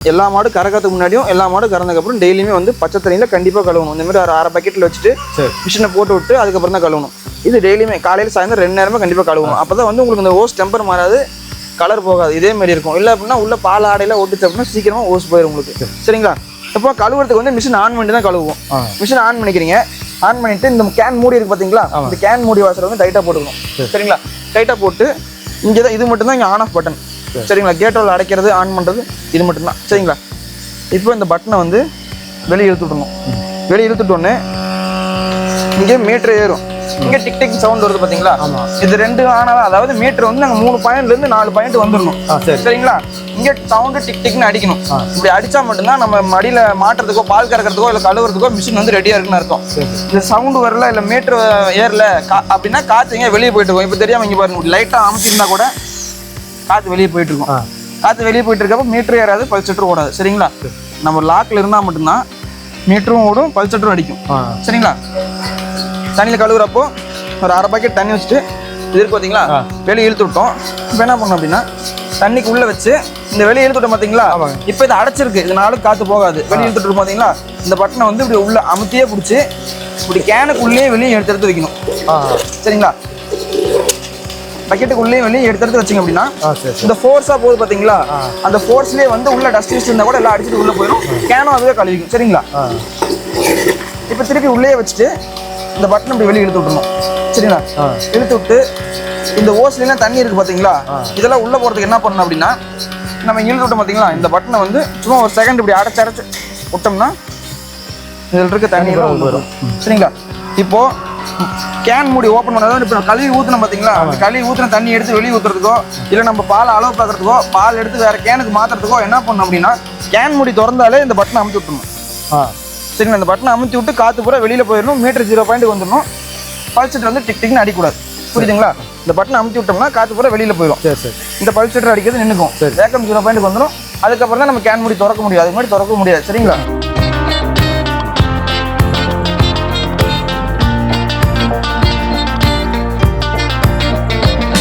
எல்லா மாடு கறக்கிறதுக்கு முன்னாடியும் எல்லா மாடு கறந்ததுக்கப்புறம் டெய்லியுமே வந்து பச்சை தண்ணியில் கண்டிப்பாக கழுவணும். இந்த மாதிரி ஒரு அரை பக்கெட்டில் வச்சுட்டு. மிஷினை போட்டு விட்டு அதுக்கப்புறம் தான் கழுவணும். இது டெய்லியுமே காலையில் சாயந்தரம் ரெண்டு நேரமே கண்டிப்பாக கழுவணும். அப்போ தான் வந்து உங்களுக்கு இந்த ஓஸ் டெம்பர் மாறாது கலர் போகாது. இதே மாதிரி இருக்கும். இல்லை அப்படின்னா உள்ள பால் ஆடையில் ஒட்டுச்சு அப்படின்னா சீக்கிரமாக ஓஸ் போயிடும் உங்களுக்கு. சரிங்களா? இப்போ கழுவுறதுக்கு வந்து மிஷின் ஆன் பண்ணி தான் கழுவுவோம். ஆ. மிஷின் ஆன் பண்ணிக்கிறீங்க. ஆன் பண்ணிட்டு இந்த கேன் மூடி இருக்கு பார்த்தீங்களா இந்த கேன் மூடி வாசரை வந்து டைட்டாக போட்டுக்கணும். சரிங்களா? டைட்டாக போட்டு இங்கே தான் இது மட்டும் தான் இங்கே ஆன் ஆஃப் பட்டன் சரிங்களா? கேட்டோவில் அடைக்கிறது ஆன் பண்ணுறது இது மட்டும்தான். சரிங்களா? இப்போ இந்த பட்டனை வந்து வெளியே இழுத்து விடணும் வெளியே இழுத்துட்டோன்னே இங்கே மீட்டர் ஏறும். இங்கே டிக் டிக் சவுண்ட் வருது பார்த்தீங்களா. இது ரெண்டு ஆனாலும் அதாவது மீட்டர் வந்து நாங்கள் மூணு பாயிண்ட்லேருந்து நாலு பாயிண்ட் வந்துடணும். சரிங்களா? இங்கே சவுண்டு டிக் டிக்னு அடிக்கணும். இப்படி அடிச்சா மட்டும்தான் நம்ம மடியில் மாட்டுறதுக்கோ பால் கறக்கிறதுக்கோ இல்லை கழுவுறதுக்கோ மிஷின் வந்து ரெடியாக இருக்குன்னு அர்த்தம். சரி இந்த சவுண்டு வரல இல்லை மீட்டர் ஏறல கா அப்படின்னா காற்று எங்கே வெளியே போயிட்டு இருக்கும். இப்போ தெரியாம இங்கே பாருங்க லைட்டாக அமுத்திருந்தா கூட காற்று வெளியே போயிட்டு இருக்கும் காற்று வெளியே போயிட்டு இருக்கப்போ மீட்டர் ஏறாது பல்செட்டரும் ஓடாது. சரிங்களா? நம்ம லாக்கில் இருந்தால் மட்டும்தான் மீட்டரும் ஓடும் பல்செட்டரும் அடிக்கும். சரிங்களா? தண்ணியில் கழுவுறப்போ ஒரு அரை பாக்கெட் தண்ணி வச்சுட்டு இது இருக்கு பார்த்தீங்களா. வெளியே இழுத்து விட்டோம். இப்போ என்ன பண்ணோம் அப்படின்னா தண்ணிக்கு உள்ள வச்சு இந்த வெளியே இழுத்து விட்டோம் பார்த்தீங்களா. இப்போ இது அடைச்சிருக்கு. இதனால காற்று போகாது. வெளியே இழுத்துட்டு பார்த்தீங்களா இந்த பட்டனை வந்து இப்படி உள்ள அமுத்தியே பிடிச்சி இப்படி கேனுக்குள்ளேயே வெளியே எடுத்து எடுத்து வைக்கணும். ஆ. சரிங்களா பக்கெட்டுக்குள்ளேயே வெளியே எடுத்து எடுத்து வச்சிங்க அப்படின்னா இந்த ஃபோர்ஸா போகுது பாத்தீங்களா? ஆ. அந்த ஃபோர்ஸ்லயே வந்து உள்ள டஸ்ட் டஸ்ட் இருந்தா கூட எல்லாம் அடிச்சுட்டு உள்ள போயிடும் கேனும் அதுவே கழுவிக்கும். சரிங்களா? இப்போ திருப்பி உள்ளே வச்சுட்டு இந்த பட்டன் இப்படி வெளியே இழுத்து விட்டுணும் சரிங்களா. இழுத்து விட்டு இந்த ஓஸ்லாம் தண்ணி இருக்கு பாத்தீங்களா? ஆ. இதெல்லாம் உள்ள போறதுக்கு என்ன பண்ணணும் அப்படின்னா நம்ம இழுத்து விட்டோம் பாத்தீங்களா? இந்த பட்டனை வந்து சும்மா ஒரு செகண்ட் இப்படி அடைச்சு அடைச்சு விட்டோம்னா இதில் இருக்க தண்ணி உள்ள வரும் சரிங்களா? இப்போ கேன் மூடி ஓப்பன் பண்ணாதான் இப்போ கழுவி ஊற்றணும் பார்த்தீங்களா அந்த கழுவி ஊற்றின தண்ணி எடுத்து வெளியே ஊற்றுறதுக்கோ இல்லை நம்ம பால் அளவு பார்க்கறதுக்கோ பால் எடுத்து வேற கேனுக்கு மாற்றுறதுக்கோ என்ன பண்ணணும் அப்படின்னா கேன் மூடி திறந்தாலே இந்த பட்டனை அமுத்தி விட்டுணும் சரிங்களா? இந்த பட்டனை அமுத்தி விட்டு காற்று பூரா வெளியில் போயிடணும் மீட்டர் ஜீரோ பாயிண்ட் வந்துடணும் பல்செட்டர் வந்து டிக் டிக்னு அடிக்கூடாது. புரியுதுங்களா? இந்த பட்டனை அமுத்தி விட்டோம்னா காற்று பூரா வெளியில் போயிடும் சரி சரி. இந்த பல்செட்டர் அடிக்கிறது நின்றுக்கும். வேக்கம் ஜீரோ பாயிண்ட் வந்துடும் அதுக்கப்புறம் தான் நம்ம கேன் மூடி திறக்க முடியும். அதுக்கு முன்னாடி திறக்க முடியாது. சரிங்களா?